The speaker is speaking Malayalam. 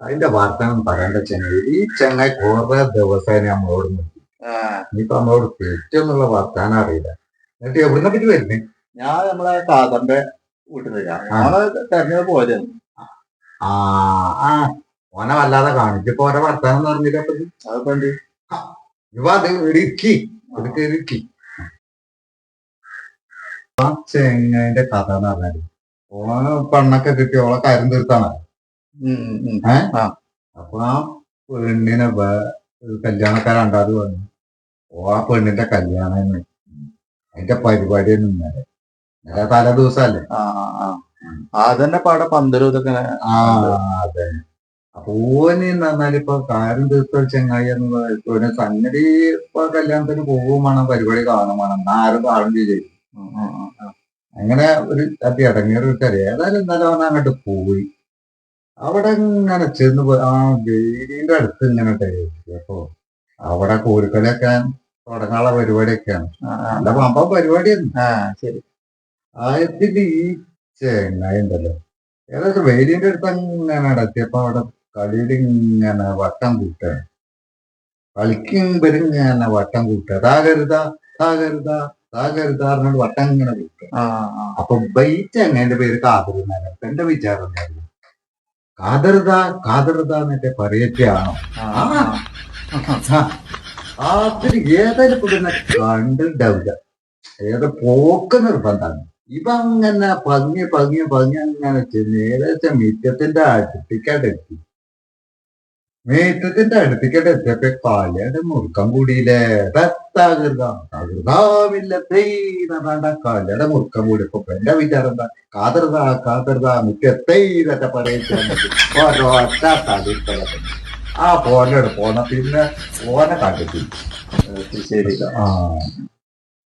അതിന്റെ വർത്തമാനം പറയേണ്ട ചെങ്ങായി. ഈ ചെങ്ങായി കുറെ ദിവസമായി നമ്മളോട് നിൽക്കും ഇനിയിപ്പൊ നമ്മളോട് തെറ്റെന്നുള്ള വർത്താനം അറിയില്ല. എന്നിട്ട് എവിടുന്ന പറ്റി വരുന്നേ? ഞാൻ നമ്മളെ കാതറിന്റെ വീട്ടിൽ ഞങ്ങൾ തെരഞ്ഞെടുപ്പ് പോയതായിരുന്നു. ആ ആ. ഓനെ വല്ലാതെ കാണിച്ചപ്പോ ഓരോ വർത്താനം എന്ന് പറഞ്ഞില്ല. അതിപ്പോ എന്ത് ഇവ അത് ഇടുക്കി. ഇടുക്കി ഇടുക്കി. ആ കഥ എന്ന് പറഞ്ഞാൽ ഓന് പെണ്ണൊക്കെ കിട്ടി. ഓളെ കാര്യം തീർത്താണ്. അപ്പൊ ആ പെണ്ണിനെ വേ- ഉണ്ടാകും വന്നു. ഓ ആ പെണ്ണിന്റെ കല്യാണം. അതിന്റെ പരിപാടി ഇന്നലെ. ഇന്നലെ തലേ ദിവസല്ലേ അതന്നെ പാടെ പന്തലും ഇതൊക്കെ ആ അതെ. അപ്പൊ ഓന് എന്ന് പറഞ്ഞാൽ ഇപ്പൊ കാര്യം തീർത്ത ചെങ്ങായി എന്നുള്ള സംഗതി ഇപ്പൊ കല്യാണത്തിന് പോകും വേണം പരിപാടി കാണും വേണം. എന്നാ ആരും കാണും ചെയ്യും ഉം, ഉം, ഉം. അങ്ങനെ ഒരു അതി അടങ്ങിയൊരു ചെറിയ ഏതായാലും എന്നാലും അവൻ അങ്ങോട്ട് പോയി. അവിടെ ഇങ്ങനെ ചെന്ന് പോയി. ആ വേലിന്റെ അടുത്ത് ഇങ്ങനെ അപ്പോ അവിടെ കോരിക്കലൊക്കെ തുടങ്ങാനുള്ള പരിപാടിയൊക്കെയാണ്. എന്റെ പമ്പ പരിപാടിയായിരുന്നു. ആ ശരി. ആയതിൽ ഈ ചെങ്ങായി ഉണ്ടല്ലോ. ഏകദേശം വേലിന്റെ അടുത്ത് അങ്ങനെ എത്തിയപ്പോ അവിടെ കളിയിൽ ഇങ്ങനെ വട്ടം കൂട്ടാണ് വരും ഇങ്ങനെ വട്ടം കൂട്ടുക താകരുത താകരുത താ കരുതാ പറഞ്ഞിട്ട് വട്ടം ഇങ്ങനെ കൂട്ടുക അപ്പൊ ബൈറ്റ് എങ്ങനെ പേര് കാതറുന്നാണ് എന്റെ വിചാരം എന്തായിരുന്നു? പറയൊക്കെയാണോ? ആ, ആ. അതിന് ഏതായാലും ഇപ്പൊ പിന്നെ കണ്ടിട്ടുണ്ടാവില്ല ഏത് പോക്ക് നിർബന്ധമാണ്. ഇവ അങ്ങനെ പങ്ങി പങ്ങി പങ്ങി അങ്ങനെ ചെന്ന് ഏകദേശം മിറ്റത്തിന്റെ അടുത്തേക്കാട്ട് എത്തി അടുത്തേക്കട്ടെ എത്തിയപ്പോ കാലിയുടെ മുറുക്കം കൂടിയില്ലേ? തെയ്യാണ്ട കാലിയുടെ മുറുക്കം കൂടി ഇപ്പൊ എന്റെ വിചാരം എന്താ? കാതൃത കാതൃത മിറ്റത്തെ പറയൊറ്റ തടിത്തല ആ പോലെ പോണ പിന്നെ ഓനെ കണ്ടിട്ടില്ല. ശരി. ആ.